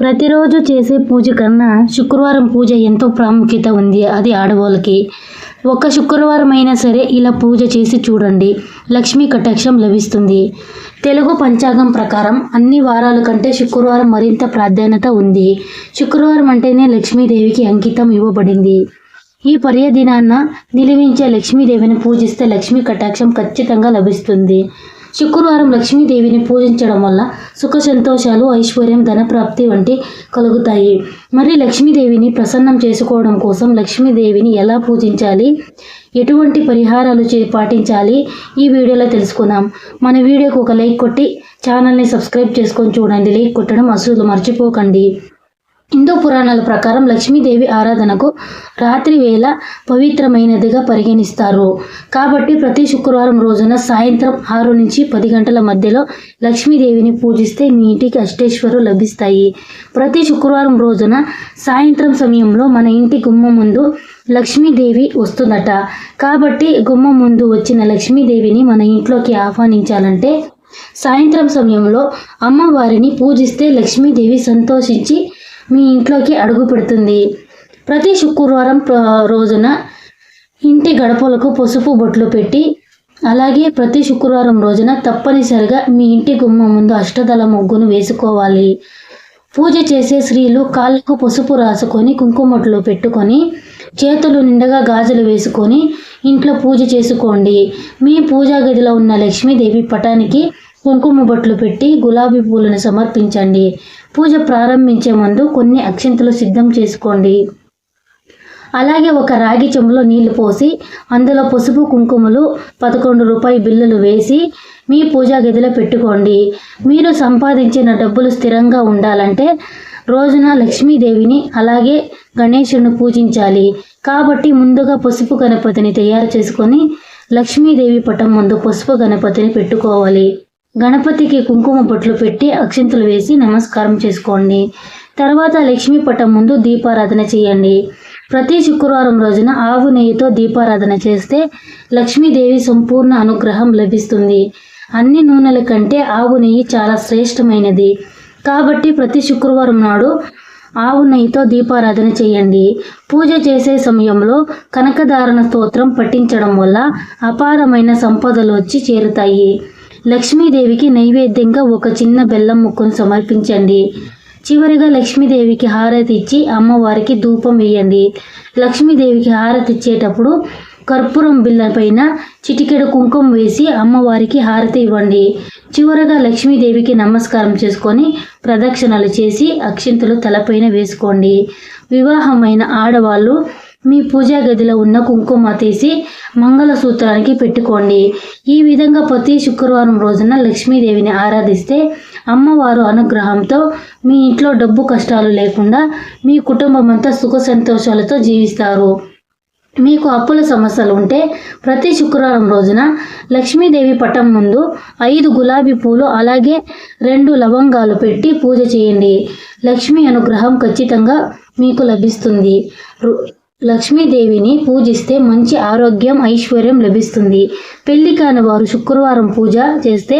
ప్రతిరోజు చేసే పూజ కన్నా శుక్రవారం పూజ ఎంతో ప్రాముఖ్యత ఉంది. అది ఆడవాళ్ళకి. ఒక్క శుక్రవారం అయినా సరే ఇలా పూజ చేసి చూడండి. లక్ష్మీ కటాక్షం లభిస్తుంది. తెలుగు పంచాంగం ప్రకారం అన్ని వారాల కంటే శుక్రవారం మరింత ప్రాధాన్యత ఉంది. శుక్రవారం అంటేనే లక్ష్మీదేవికి అంకితం ఇవ్వబడింది. ఈ పర్యదినాన్న నిలివించే లక్ష్మీదేవిని పూజిస్తే లక్ష్మీ కటాక్షం ఖచ్చితంగా లభిస్తుంది. శుక్రవారం లక్ష్మీదేవిని పూజించడం వల్ల సుఖ సంతోషాలు ఐశ్వర్యం ధనప్రాప్తి వంటి కలుగుతాయి. మరి లక్ష్మీదేవిని ప్రసన్నం చేసుకోవడం కోసం లక్ష్మీదేవిని ఎలా పూజించాలి? ఎటువంటి పరిహారాలు చే పాటించాలి? ఈ వీడియోలో తెలుసుకుందాం. మన వీడియోకు ఒక లైక్ కొట్టి ఛానల్ని సబ్స్క్రైబ్ చేసుకొని చూడండి. లైక్ కొట్టడం అసలు మర్చిపోకండి. హిందూ పురాణాల ప్రకారం లక్ష్మీదేవి ఆరాధనకు రాత్రి వేళ పవిత్రమైనదిగా పరిగణిస్తారు. కాబట్టి ప్రతి శుక్రవారం రోజున సాయంత్రం ఆరు నుంచి పది గంటల మధ్యలో లక్ష్మీదేవిని పూజిస్తే మీ ఇంటికి అష్టేశ్వరు లభిస్తాయి. ప్రతి శుక్రవారం రోజున సాయంత్రం సమయంలో మన ఇంటి గుమ్మం ముందు లక్ష్మీదేవి వస్తుందట. కాబట్టి గుమ్మం ముందు వచ్చిన లక్ష్మీదేవిని మన ఇంట్లోకి ఆహ్వానించాలంటే సాయంత్రం సమయంలో అమ్మవారిని పూజిస్తే లక్ష్మీదేవి సంతోషించి మీ ఇంట్లోకి అడుగు పెడుతుంది. ప్రతి శుక్రవారం రోజున ఇంటి గడపలకు పసుపు బొట్లు పెట్టి అలాగే ప్రతి శుక్రవారం రోజున తప్పనిసరిగా మీ ఇంటి గుమ్మం ముందు అష్టదళ ముగ్గును వేసుకోవాలి. పూజ చేసే స్త్రీలు కాళ్ళకు పసుపు రాసుకొని కుంకుమట్లు పెట్టుకొని చేతులు నిండగా గాజులు వేసుకొని ఇంట్లో పూజ చేసుకోండి. మీ పూజా గదిలో ఉన్న లక్ష్మీదేవి పటానికి కుంకుమ బొట్లు పెట్టి గులాబీ పూలను సమర్పించండి. పూజ ప్రారంభించే ముందు కొన్ని అక్షింతలు సిద్ధం చేసుకోండి. అలాగే ఒక రాగి చెంబులో నీళ్ళు పోసి అందులో పసుపు కుంకుమలు పదకొండు రూపాయి బిల్లులు వేసి మీ పూజా గదిలో పెట్టుకోండి. మీరు సంపాదించిన డబ్బులు స్థిరంగా ఉండాలంటే రోజున లక్ష్మీదేవిని అలాగే గణేషుని పూజించాలి. కాబట్టి ముందుగా పసుపు గణపతిని తయారు చేసుకొని లక్ష్మీదేవి పటం ముందు పసుపు గణపతిని పెట్టుకోవాలి. గణపతికి కుంకుమ బొట్లు పెట్టి అక్షింతలు వేసి నమస్కారం చేసుకోండి. తర్వాత లక్ష్మీ పటం ముందు దీపారాధన చేయండి. ప్రతి శుక్రవారం రోజున ఆవు నెయ్యితో దీపారాధన చేస్తే లక్ష్మీదేవి సంపూర్ణ అనుగ్రహం లభిస్తుంది. అన్ని నూనెల కంటే ఆవు నెయ్యి చాలా శ్రేష్టమైనది. కాబట్టి ప్రతి శుక్రవారం నాడు ఆవు నెయ్యితో దీపారాధన చేయండి. పూజ చేసే సమయంలో కనకధారణ స్తోత్రం పఠించడం వల్ల అపారమైన సంపదలు వచ్చి చేరుతాయి. లక్ష్మీదేవికి నైవేద్యంగా ఒక చిన్న బెల్లం ముక్కను సమర్పించండి. చివరిగా లక్ష్మీదేవికి హారతి ఇచ్చి అమ్మవారికి ధూపం వేయండి. లక్ష్మీదేవికి హారతి ఇచ్చేటప్పుడు కర్పూరం బిళ్ళ పైన చిటికెడు కుంకుమ వేసి అమ్మవారికి హారతి ఇవ్వండి. చివరగా లక్ష్మీదేవికి నమస్కారం చేసుకొని ప్రదక్షిణలు చేసి అక్షింతలు తలపైన వేసుకోండి. వివాహమైన ఆడవాళ్ళు మీ పూజా గదిలో ఉన్న కుంకుమ తీసి మంగళసూత్రానికి పెట్టుకోండి. ఈ విధంగా ప్రతి శుక్రవారం రోజున లక్ష్మీదేవిని ఆరాధిస్తే అమ్మవారు అనుగ్రహంతో మీ ఇంట్లో డబ్బు కష్టాలు లేకుండా మీ కుటుంబం అంతా సుఖ సంతోషాలతో జీవిస్తారు. మీకు అప్పుల సమస్యలు ఉంటే ప్రతి శుక్రవారం రోజున లక్ష్మీదేవి పటం ముందు ఐదు గులాబీ పూలు అలాగే రెండు లవంగాలు పెట్టి పూజ చేయండి. లక్ష్మీ అనుగ్రహం ఖచ్చితంగా మీకు లభిస్తుంది. రు- లక్ష్మీదేవిని పూజిస్తే మంచి ఆరోగ్యం ఐశ్వర్యం లభిస్తుంది. పెళ్ళి కాని వారు శుక్రవారం పూజ చేస్తే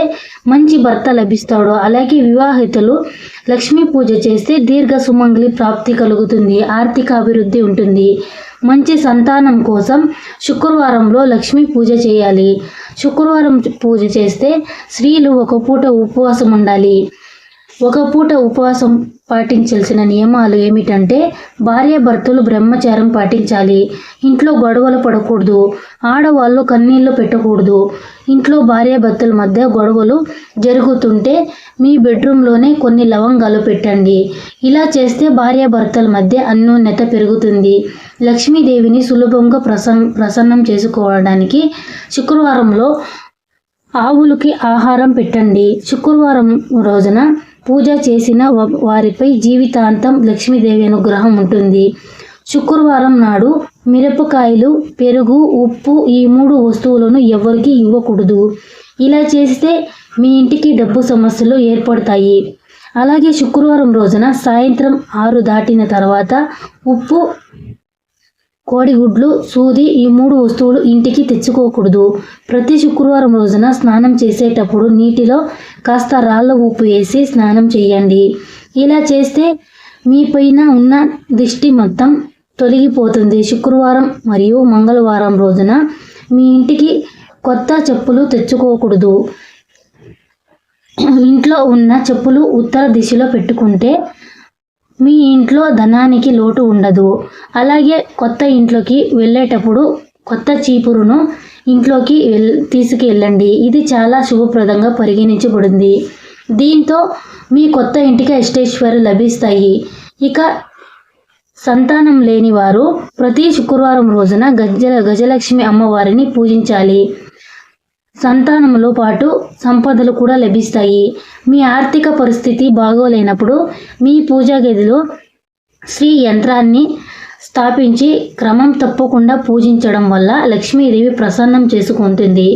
మంచి భర్త లభిస్తాడు. అలాగే వివాహితులు లక్ష్మీ పూజ చేస్తే దీర్ఘ సుమంగళి ప్రాప్తి కలుగుతుంది. ఆర్థిక అభివృద్ధి ఉంటుంది. మంచి సంతానం కోసం శుక్రవారంలో లక్ష్మీ పూజ చేయాలి. శుక్రవారం పూజ చేస్తే స్త్రీలు ఒక పూట ఉపవాసం ఉండాలి ఒక పూట ఉపవాసం పాటించాల్సిన నియమాలు ఏమిటంటే భార్యాభర్తలు బ్రహ్మచారం పాటించాలి ఇంట్లో గొడవలు పడకూడదు ఆడవాళ్ళు కన్నీళ్ళు పెట్టకూడదు. ఇంట్లో భార్యాభర్తల మధ్య గొడవలు జరుగుతుంటే మీ బెడ్రూమ్లోనే కొన్ని లవంగాలు పెట్టండి. ఇలా చేస్తే భార్యాభర్తల మధ్య అన్యోన్యత పెరుగుతుంది. లక్ష్మీదేవిని సులభంగా ప్రసన్ ప్రసన్నం చేసుకోవడానికి శుక్రవారంలో ఆవులకి ఆహారం పెట్టండి. శుక్రవారం రోజున పూజ చేసిన వ- వారిపై జీవితాంతం లక్ష్మీదేవి అనుగ్రహం ఉంటుంది. శుక్రవారం నాడు మిరపకాయలు పెరుగు ఉప్పు ఈ మూడు వస్తువులను ఎవరికి ఇవ్వకూడదు. ఇలా చేస్తే మీ ఇంటికి డబ్బు సమస్యలు ఏర్పడతాయి. అలాగే శుక్రవారం రోజున సాయంత్రం ఆరు దాటిన తర్వాత ఉప్పు కోడిగుడ్లు సూది ఈ మూడు వస్తువులు ఇంటికి తెచ్చుకోకూడదు. ప్రతి శుక్రవారం రోజున స్నానం చేసేటప్పుడు నీటిలో కాస్త రాళ్ళ ఉప్పు వేసి స్నానం చేయండి. ఇలా చేస్తే మీ పైన ఉన్న దిష్టి మొత్తం తొలగిపోతుంది. శుక్రవారం మరియు మంగళవారం రోజున మీ ఇంటికి కొత్త చెప్పులు తెచ్చుకోకూడదు. ఇంట్లో ఉన్న చెప్పులు ఉత్తర దిశలో పెట్టుకుంటే మీ ఇంట్లో ధనానికి లోటు ఉండదు. అలాగే కొత్త ఇంట్లోకి వెళ్ళేటప్పుడు కొత్త చీపురును ఇంట్లోకి వెల్ తీసుకెళ్ళండి. ఇది చాలా శుభప్రదంగా పరిగణించబడింది. దీంతో మీ కొత్త ఇంటికి అష్టైశ్వర్యాలు లభిస్తాయి. ఇక సంతానం లేని వారు ప్రతి శుక్రవారం రోజున గజ గజలక్ష్మి అమ్మవారిని పూజించాలి. సంతానంలో పాటు సంపదలు కూడా లభిస్తాయి. మీ ఆర్థిక పరిస్థితి బాగోలేనప్పుడు మీ పూజా గదిలో శ్రీ యంత్రాన్ని స్థాపించి క్రమం తప్పకుండా పూజించడం వల్ల లక్ష్మీదేవి ప్రసన్నం చేసుకుంటుంది.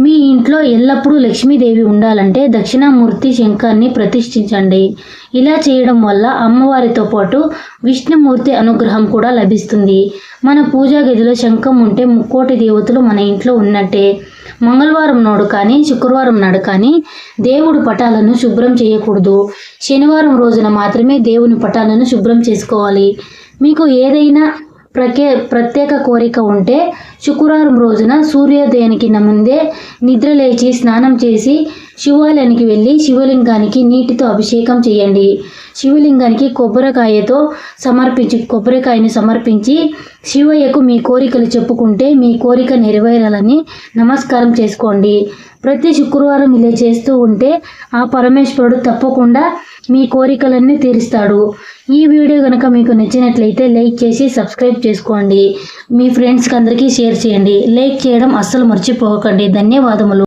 మీ ఇంట్లో ఎల్లప్పుడూ లక్ష్మీదేవి ఉండాలంటే దక్షిణామూర్తి శంఖాన్ని ప్రతిష్ఠించండి. ఇలా చేయడం వల్ల అమ్మవారితో పాటు విష్ణుమూర్తి అనుగ్రహం కూడా లభిస్తుంది. మన పూజా గదిలో శంఖం ఉంటే ముక్కోటి దేవతలు మన ఇంట్లో ఉన్నట్టే. మంగళవారం నాడు కానీ శుక్రవారం నాడు కానీ దేవుడు పటాలను శుభ్రం చేయకూడదు. శనివారం రోజున మాత్రమే దేవుని పటాలను శుభ్రం చేసుకోవాలి. మీకు ఏదైనా ప్రకే ప్రత్యేక కోరిక ఉంటే శుక్రవారం రోజున సూర్యోదయానికి ముందే నిద్ర లేచి స్నానం చేసి శివాలయానికి వెళ్ళి శివలింగానికి నీటితో అభిషేకం చేయండి. శివలింగానికి కొబ్బరికాయతో సమర్పించి కొబ్బరికాయని సమర్పించి శివయ్యకు మీ కోరికలు చెప్పుకుంటే మీ కోరిక నెరవేరాలని నమస్కారం చేసుకోండి. ప్రతి శుక్రవారం ఇలా చేస్తూ ఉంటే ఆ పరమేశ్వరుడు తప్పకుండా మీ కోరికలన్నీ తీరుస్తాడు. ఈ వీడియో కనుక మీకు నచ్చినట్లయితే లైక్ చేసి సబ్స్క్రైబ్ చేసుకోండి. మీ ఫ్రెండ్స్కి అందరికీ షేర్ షేర్ చేయండి. లైక్ చేయడం అస్సలు మర్చిపోకండి. ధన్యవాదములు.